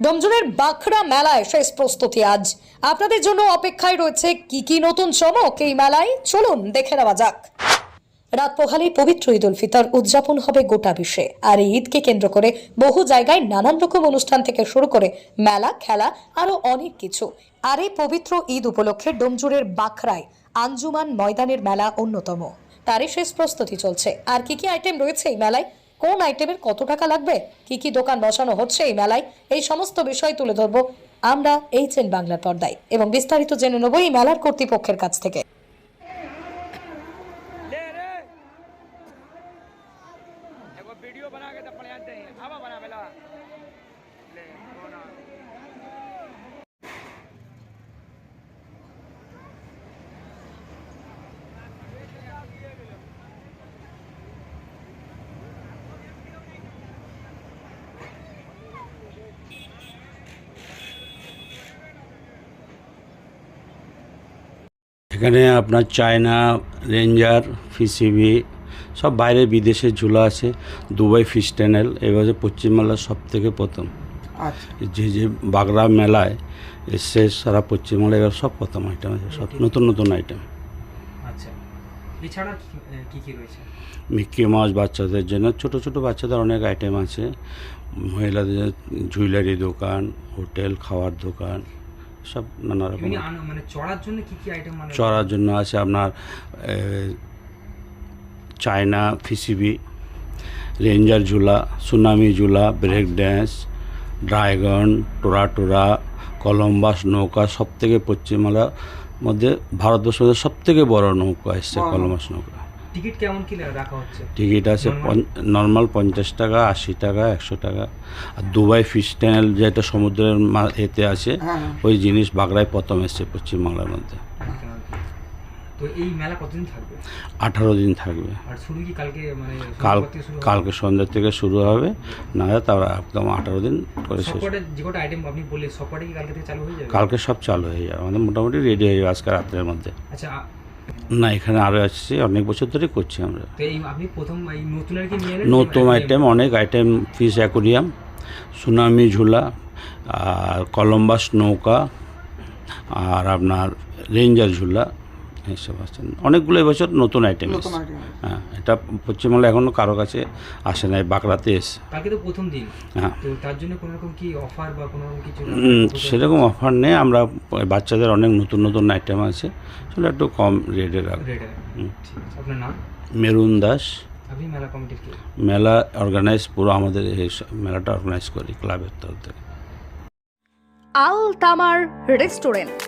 ডোমজুরের বাঁকড়া মেলায় শেষ প্রস্তুতি আজ। আপনাদের জন্য অপেক্ষায় রয়েছে কি কি নতুন চমক এই মেলায়? চলুন দেখে নেওয়া যাক। রাত পোহালেই পবিত্র ঈদ উল ফিতর উদযাপন হবে গোটা বিশ্বে। আর এই ঈদকে কেন্দ্র করে বহু জায়গায় নানান রকম অনুষ্ঠান থেকে শুরু করে মেলা, খেলা আরও অনেক কিছু। আর এই পবিত্র ঈদ উপলক্ষে ডোমজুরের বাখরায় আঞ্জুমান ময়দানের মেলা অন্যতম। তারই শেষ প্রস্তুতি চলছে। আর কি কি আইটেম রয়েছে এই মেলায়? কোন আইটেমের কত টাকা লাগবে? কি কি দোকান বসানো হচ্ছে এই মেলায়? এই সমস্ত বিষয় তুলে ধরবো আমরা এইচ এন বাংলার পর্দায়। এবং বিস্তারিত জেনে নেব এই মেলার কর্তৃপক্ষের কাছ থেকে। এখানে আপনার চায়না রেঞ্জার ফিসিবি সব বাইরে বিদেশে ঝুলা আছে। দুবাই ফিশ ট্যানেল এবারে পশ্চিমবাংলার সব থেকে প্রথম। আচ্ছা। যে যে বাগড়া মেলায় এসছে সারা পশ্চিমবাংলায় এবার সব প্রথম আইটেম আছে সব নতুন নতুন আইটেম আচ্ছা। এছাড়া কি- এ, কি কি রয়েছে? মিক্কি মাছ বাচ্চাদের জন্য ছোট ছোট বাচ্চাদের অনেক আইটেম আছে। মহিলাদের জুয়েলারি দোকান হোটেল খাওয়ার দোকান। সব নানা রকম মানে চড়ার জন্য কি কি আইটেম মানে চড়ার জন্য আছে আপনার চায়না ফিসিবি রেঞ্জার ঝুলা সুনামি ঝুলা ব্রেক ড্যান্স ড্রাগন টোরা টোরা কলম্বাস নৌকা সব থেকে পশ্চিমবাংলার মধ্যে ভারতবর্ষের সব থেকে বড় নৌকা এসছে কলম্বাস নৌকা। টিকিট কেমন কি রাখা হচ্ছে? টিকিট আছে? নর্মাল পঞ্চাশ টাকা আশি টাকা একশো টাকা। আর দুবাই ফিশ ট্যানেল যেটা সমুদ্রের মা- এতে আছে ওই জিনিস বাগড়ায় প্রথম এসছে পশ্চিমবাংলার মধ্যে। তো এই মেলা কতদিন থাকবে? আঠারো দিন থাকবে। আর শুরু কি কালকে মানে কাল সন্ধ্যার থেকে শুরু হবে? কালকে সন্ধ্যা থেকে শুরু হবে। না তার একদম আঠারো দিন করে শেষ। যে কটা আইটেম আপনি বললেন সবকটা কি কালকে থেকে চালু হয়ে যাবে? কালকে সব চালু হয়ে যাবে। আমাদের মোটামুটি রেডি হয়ে যাবে আজকে রাত্রের মধ্যে। আচ্ছা না এখানে আরও আসছি অনেক বছর ধরে করছি আমরা। নতুন নতুন আইটেম অনেক আইটেম ফিশ অ্যাকোরিয়াম সুনামি ঝুলা আর কলম্বাস নৌকা আর আপনার রেঞ্জার ঝুলা। এইসব আছে। অনেকগুলো এবছর নতুন আইটেম এসেছে। হ্যাঁ এটা পশ্চিমবাংলা এখনও কারও কাছে আসে নাই বাঁকড়াতে এসে কালকে তো প্রথম দিন। হ্যাঁ। তো তার জন্য কোনো রকম কি অফার বা কোনো রকম কিছু সেরকম অফার নেই। আমরা বাচ্চাদের অনেক নতুন নতুন আইটেম আছে সেগুলো একটু কম রেটে রাখব। রেট আপনার নাম? মেরুন দাস। আপনি মেলা অর্গানাইজ পুরো আমাদের এই মেলাটা অর্গানাইজ করি ক্লাবের তরফ থেকে। আল তামার রেস্টুরেন্ট